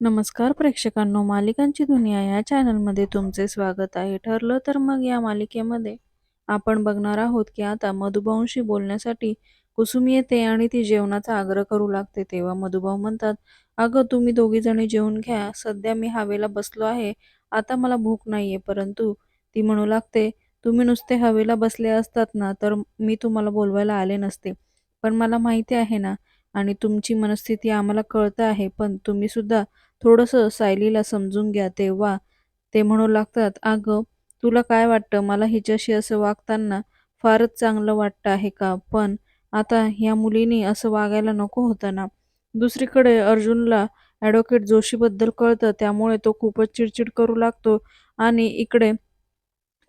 नमस्कार प्रेक्षकांनो मालिकांची दुनिया या चॅनलमध्ये तुमचे स्वागत आहे. ठरलं तर मग या मालिकेमध्ये आपण बघणार आहोत की आता मधुभाऊंशी बोलण्यासाठी कुसुम येते आणि ती जेवणाचा आग्रह करू लागते. तेव्हा मधुभाऊ म्हणतात अगं तुम्ही दोघी जणी जेवून घ्या. सध्या मी हवेला बसलो आहे. आता मला भूक नाहीये. परंतु ती म्हणू लागते तुम्ही नुसते हवेला बसले असतात ना तर मी तुम्हाला बोलवायला आले नसते. पण मला माहिती आहे ना आणि तुमची मनस्थिती आम्हाला कळतं आहे. पण तुम्ही सुद्धा थोडंसं सायलीला समजून घ्या तेव्हा ते म्हणू लागतात अगं तुला काय वाटतं? मला हिच्याशी असं वागताना फारच चांगलं वाटतं आहे का? पण आता ह्या मुलीने असं वागायला नको होतं ना. दुसरीकडे अर्जुनला ॲडव्होकेट जोशीबद्दल कळतं त्यामुळे तो खूपच चिडचिड करू लागतो आणि इकडे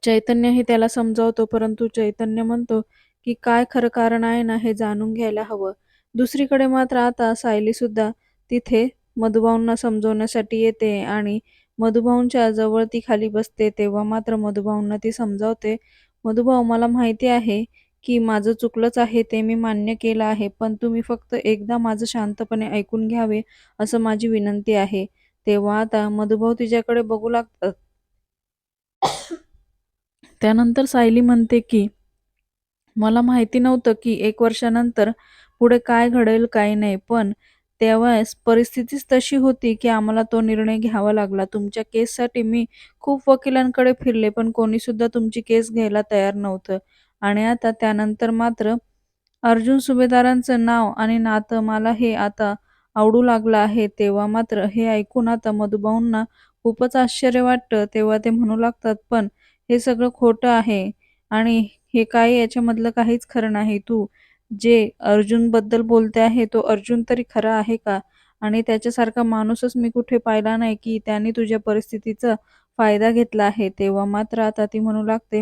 चैतन्यही त्याला समजावतो परंतु चैतन्य म्हणतो की काय खरं कारण आहे ना हे जाणून घ्यायला हवं. दुसरीकडे मात्र आता सायली सुद्धा तिथे मधुभाऊंना समजवण्यासाठी येते आणि मधुभाऊंच्या जवळ ती खाली बसते तेव्हा मात्र मधुभाऊंना ती समजावते मधुभाऊ मला माहिती आहे की माझं चुकलंच आहे ते मी मान्य केलं आहे पण तुम्ही फक्त एकदा माझं शांतपणे ऐकून घ्यावे असं माझी विनंती आहे. तेव्हा आता मधुभाऊ तिच्याकडे बघू लागतात. त्यानंतर सायली म्हणते की मला माहिती नव्हतं की एक वर्षानंतर पुढे काय घडेल काय नाही पण तेव्हाच परिस्थितीच तशी होती की आम्हाला तो निर्णय घ्यावा लागला. तुमच्या केससाठी मी खूप वकिलांकडे फिरले पण कोणी सुद्धा तुमची केस घ्यायला तयार नव्हतं. आणि आता त्यानंतर मात्र अर्जुन सुभेदारांचं नाव आणि नातं मला हे आता आवडू लागलं आहे. तेव्हा मात्र हे ऐकून आता मधुभाऊंना खूपच आश्चर्य वाटतं. तेव्हा ते म्हणू लागतात पण हे सगळं खोटं आहे आणि हे काय याच्यामधलं काहीच खरं नाही. तू जे अर्जुनबद्दल बोलते आहे तो अर्जुन तरी खरा आहे का? आणि त्याच्यासारखा माणूसच मी कुठे पाहिला नाही की त्याने तुझ्या परिस्थितीचा फायदा घेतला आहे. तेव्हा मात्र आता ती म्हणू लागते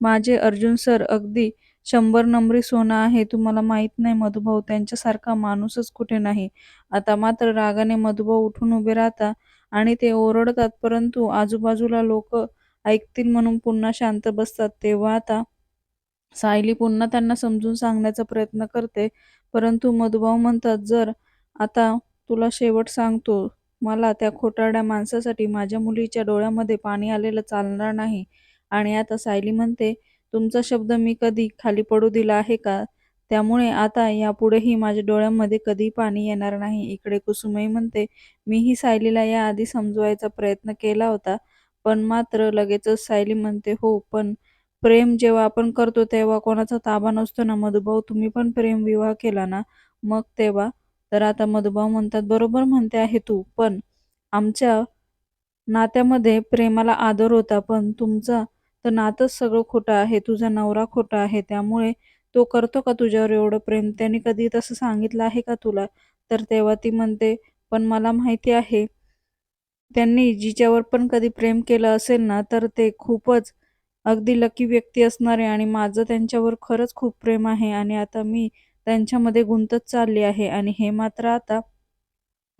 माझे अर्जुन सर अगदी शंभर नंबरी सोनं आहे. तुम्हाला माहीत नाही मधुभाऊ त्यांच्यासारखा माणूसच कुठे नाही. आता मात्र रागाने मधुभाऊ उठून उभे राहतात आणि ते ओरडतात परंतु आजूबाजूला लोक ऐकतील म्हणून पुन्हा शांत बसतात. तेव्हा आता सायली पुन्हा त्यांना समजून सांगण्याचा प्रयत्न करते. परंतु मधुभाऊ म्हणतात जर आता तुला शेवट सांगतो मला त्या खोटारड्या माणसासाठी माझ्या मुलीच्या डोळ्यामध्ये पाणी आलेलं चालणार नाही. आणि आता सायली म्हणते तुमचा शब्द मी कधी खाली पडू दिला आहे का? त्यामुळे आता यापुढेही माझ्या डोळ्यांमध्ये कधी पाणी येणार नाही. इकडे कुसुमई म्हणते मीही सायलीला याआधी समजवायचा प्रयत्न केला होता पण मात्र लगेचच सायली म्हणते हो पण प्रेम जेव्हा आपण करतो तेव्हा कोणाचा ताबा नसतो ना मधुभाऊ तुम्ही पण प्रेम विवाह केला ना? मग तेव्हा? तर आता मधुभाऊ म्हणतात बरोबर म्हणते आहे तू पण आमच्या नात्यामध्ये प्रेमाला आदर होता पण तुमचा तर नातंच सगळं खोटं आहे तुझा नवरा खोटा आहे त्यामुळे तो करतो का तुझ्यावर एवढं प्रेम? त्याने कधी तसं सांगितलं आहे का तुला? तर तेव्हा ती म्हणते पण मला माहिती आहे त्यांनी जिच्यावर पण कधी प्रेम केलं असेल ना तर ते खूपच अगदी लकी व्यक्ती असणारे आणि माझं त्यांच्यावर खरंच खूप प्रेम आहे आणि आता मी त्यांच्यामध्ये गुंतत चालली आहे आणि हे मात्र आता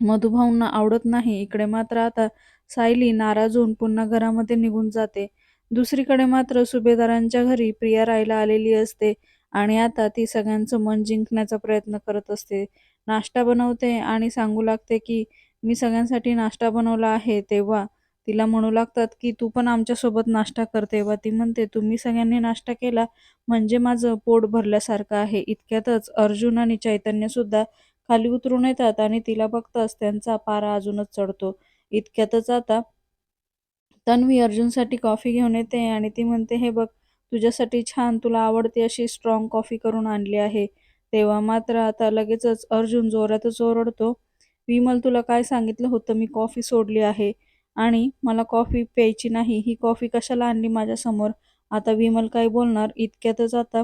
मधुभाऊंना आवडत नाही. इकडे मात्र आता सायली नाराज होऊन पुन्हा घरामध्ये निघून जाते. दुसरीकडे मात्र सुभेदारांच्या घरी प्रिया राहायला आलेली असते आणि आता ती सगळ्यांचं मन जिंकण्याचा प्रयत्न करत असते. नाश्ता बनवते आणि सांगू लागते की मी सगळ्यांसाठी नाश्ता बनवला आहे. तेव्हा तिला म्हणू लागतात की तू पण आमच्यासोबत नाश्ता कर. तेव्हा ती म्हणते तुम्ही सगळ्यांनी नाश्ता केला म्हणजे माझं पोट भरल्यासारखं आहे. इतक्यातच अर्जुन आणि चैतन्य सुद्धा खाली उतरून येतात आणि तिला बघताच त्यांचा पारा अजूनच चढतो. इतक्यातच आता तन्वी अर्जुनसाठी कॉफी घेऊन येते आणि ती म्हणते हे बघ तुझ्यासाठी छान तुला आवडते अशी स्ट्रॉंग कॉफी करून आणली आहे. तेव्हा मात्र आता लगेचच अर्जुन जोरातच ओरडतो विमल तुला काय सांगितलं होतं? मी कॉफी सोडली आहे. आणि मला कॉफी प्यायची नाही ही कॉफी कशाला आणली माझ्यासमोर? आता विमल काय बोलणार? इतक्यातच आता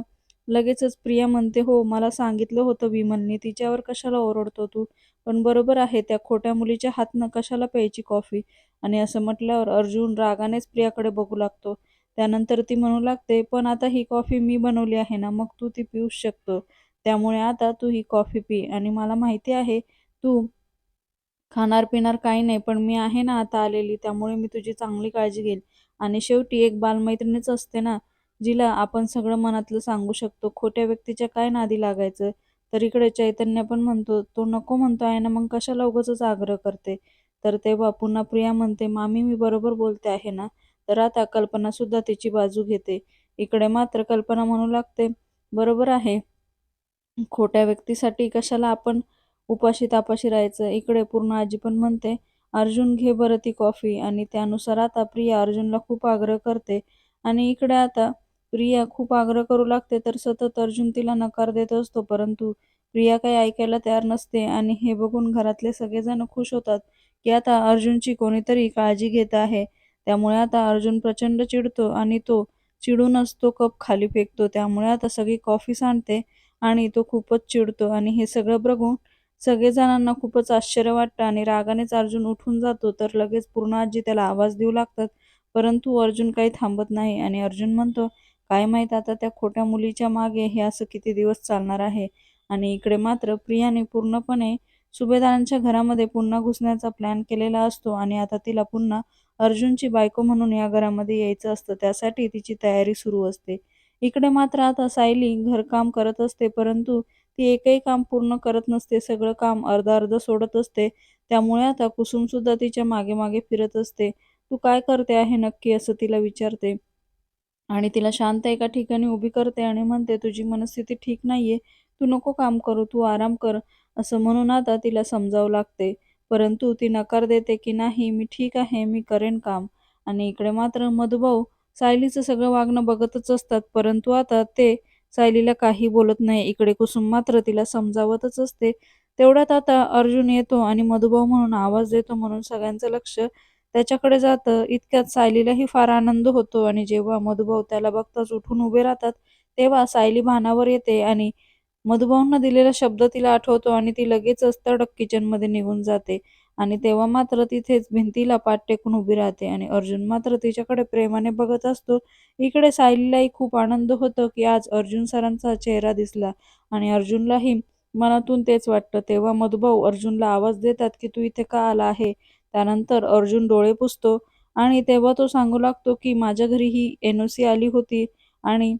लगेचच प्रिया म्हणते हो मला सांगितलं होतं विमलने तिच्यावर कशाला ओरडतो तू? पण बरोबर आहे त्या खोट्या मुलीच्या हातनं कशाला प्यायची कॉफी? आणि असं म्हटल्यावर अर्जुन रागानेच प्रियाकडे बघू लागतो. त्यानंतर ती म्हणू लागते पण आता ही कॉफी मी बनवली आहे ना मग तू ती पिऊच शकतो. त्यामुळे आता तू ही कॉफी पी आणि मला माहिती आहे तू खाणार पिणार काही नाही पण मी आहे ना आता आलेली त्यामुळे मी तुझी चांगली काळजी घेईल. आणि शेवटी एक बालमैत्रिणीच असते ना जिला आपण सगळं मनातलं सांगू शकतो. खोट्या व्यक्तीच्या काय नादी लागायचं? तर इकडे चैतन्य पण म्हणतो तो नको म्हणतो आहे ना मग कशाला उगाच आग्रह करते? तर तेव्हा पुन्हा प्रिया म्हणते मामी मी बरोबर बोलते आहे ना तर आता कल्पना सुद्धा तिची बाजू घेते. इकडे मात्र कल्पना म्हणू लागते बरोबर आहे. खोट्या व्यक्तीसाठी कशाला आपण उपाशी तापाशी राहायचं. इकडे पूर्ण आजी पण म्हणते अर्जुन घे बरं ती कॉफी. आणि त्यानुसार आता प्रिया अर्जुनला खूप आग्रह करते. आणि इकडे आता प्रिया खूप आग्रह करू लागते तर सतत अर्जुन तिला नकार देत असतो. परंतु प्रिया काही ऐकायला तयार नसते आणि हे बघून घरातले सगळेजण खुश होतात की आता अर्जुनची कोणीतरी काळजी घेत आहे. त्यामुळे आता अर्जुन प्रचंड चिडतो आणि तो चिडूनच तो कप खाली फेकतो. त्यामुळे आता सगळी कॉफी सांडते आणि तो खूपच चिडतो. आणि हे सगळं बघून सगळेजणांना खूपच आश्चर्य वाटतं आणि रागानेच अर्जुन उठून जातो. तर लगेच पूर्ण आजी त्याला आवाज देऊ लागतात. परंतु अर्जुन काही थांबत नाही आणि अर्जुन म्हणतो काय माहीत आता त्या खोट्या मुलीच्या मागे हे असं किती दिवस चालणार आहे? आणि इकडे मात्र प्रियाने पूर्णपणे सुभेदारांच्या घरामध्ये पुन्हा घुसण्याचा प्लॅन केलेला असतो आणि आता तिला पुन्हा अर्जुनची बायको म्हणून या घरामध्ये यायचं असतं. त्यासाठी तिची तयारी सुरू असते. इकडे मात्र आता सायली घरकाम करत असते परंतु ती एकही काम पूर्ण करत नसते सगळं काम अर्ध अर्ध सोडत असते. त्यामुळे आता कुसुम सुद्धा तिच्यामागे मागे फिरत असते. तू काय करते आहे नक्की असं तिला विचारते. आणि तिला शांत एका ठिकाणी उभी करते आणि म्हणते तुझी मनस्थिती ठीक नाहीये. तू नको काम करू तू आराम कर. असं म्हणून आता तिला समजावं लागते. परंतु ती नकार देते की नाही मी ठीक आहे मी करेन काम. आणि इकडे मात्र मधुभाऊ सायलीचं सगळं वागणं बघतच असतात. परंतु आता ते सायलीला काही बोलत नाही. इकडे कुसुम मात्र तिला समजावतच असते. तेवढ्यात आता अर्जुन येतो आणि मधुभाऊ म्हणून आवाज देतो म्हणून सगळ्यांचं लक्ष त्याच्याकडे जातं. इतक्यात सायलीलाही फार आनंद होतो आणि जेव्हा मधुभाऊ त्याला बघताच उठून उभे राहतात तेव्हा सायली भानावर येते आणि मधुभाऊंना दिलेला शब्द तिला आठवतो आणि ती लगेचच तडक किचनमध्ये निघून जाते. आणि तेव्हा मात्र तिथेच भिंतीला पाठ टेकून उभी राहते आणि अर्जुन मात्र तिच्याकडे प्रेमाने बघत असतो. इकडे सायलीलाही खूप आनंद होतो की आज अर्जुन सरांचा चेहरा दिसला आणि अर्जुनलाही मनातून तेच वाटतं. तेव्हा मधुभाऊ अर्जुनला आवाज देतात की तू इथे का आला आहे? त्यानंतर अर्जुन डोळे पुसतो आणि तेव्हा तो सांगू लागतो की माझ्या घरी ही एन ओ सी आली होती आणि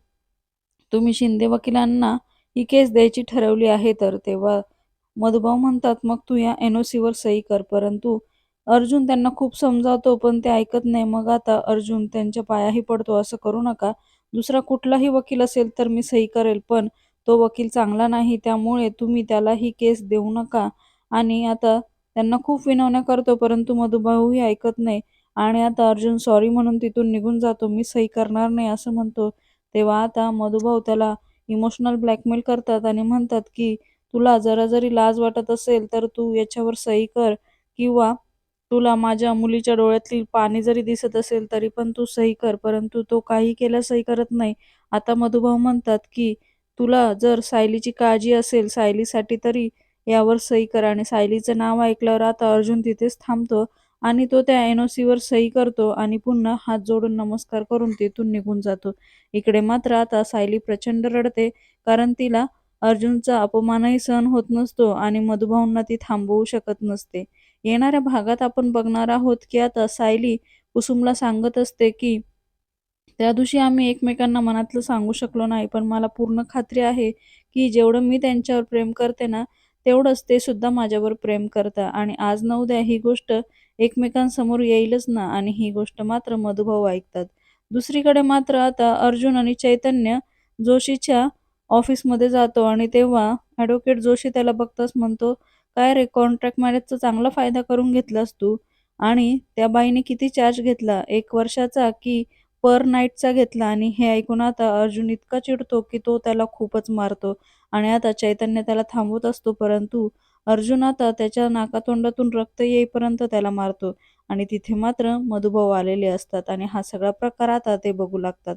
तुम्ही शिंदे वकिलांना ही केस द्यायची ठरवली आहे. तर तेव्हा मधुभाऊ म्हणतात मग तू या एन सही कर. परंतु अर्जुन त्यांना खूप समजावतो पण ते ऐकत नाही. मग आता अर्जुन त्यांच्या पायाही पडतो असं करू नका. दुसरा कुठलाही वकील असेल तर मी सही करेल पण तो वकील चांगला नाही त्यामुळे तुम्ही त्याला ही केस देऊ नका. आणि आता त्यांना खूप विनवण्या करतो परंतु मधुभाऊही ऐकत नाही. आणि आता अर्जुन सॉरी म्हणून तिथून निघून जातो मी सही करणार नाही असं म्हणतो. तेव्हा आता मधुभाऊ त्याला इमोशनल ब्लॅकमेल करतात आणि म्हणतात की तुला जरा जरी लाज वाटत असेल तर तू याच्यावर सही कर किंवा तुला माझ्या मुलीच्या डोळ्यातली पाणी जरी दिसत असेल तरी पण तू सही कर परंतु तो काही केल्या सही करत नाही. आता मधुभाऊ म्हणतात की तुला जर सायलीची काळजी असेल सायलीसाठी तरी यावर सही कर. आणि सायलीचं नाव ऐकल्यावर आता अर्जुन तिथेच थांबतो आणि तो त्या एन ओ सीवर सही करतो आणि पुन्हा हात जोडून नमस्कार करून तिथून निघून जातो. इकडे मात्र आता सायली प्रचंड रडते कारण तिला अर्जुनचा अपमानही सहन होत नसतो आणि मधुभाऊंना ती थांबवू शकत नसते. येणाऱ्या भागात आपण बघणार आहोत की आता सायली कुसुमला सांगत असते की त्या दिवशी आम्ही एकमेकांना मनातलं सांगू शकलो नाही पण मला पूर्ण खात्री आहे की जेवढं मी त्यांच्यावर प्रेम करते ना तेवढंच ते सुद्धा माझ्यावर प्रेम करतात आणि आज न उद्या ही गोष्ट एकमेकांसमोर येईलच ना आणि ही गोष्ट मात्र मधुभाऊ ऐकतात. दुसरीकडे मात्र आता अर्जुन आणि चैतन्य जोशीच्या ऑफिसमध्ये जातो आणि तेव्हा ॲडव्होकेट जोशी त्याला बघताच म्हणतो काय रे कॉन्ट्रॅक्ट मॅरेजचा चांगला फायदा करून घेतलास तू? आणि त्या बाईने किती चार्ज घेतला? एक वर्षाचा की पर नाईटचा घेतला? आणि हे ऐकून आता अर्जुन इतका चिडतो की तो त्याला खूपच मारतो आणि आता चैतन्य त्याला थांबवत असतो परंतु अर्जुन आता त्याच्या नाकातोंडातून रक्त येईपर्यंत त्याला मारतो आणि तिथे मात्र मधुभाव आलेले असतात आणि हा सगळा प्रकार आता ते बघू लागतात.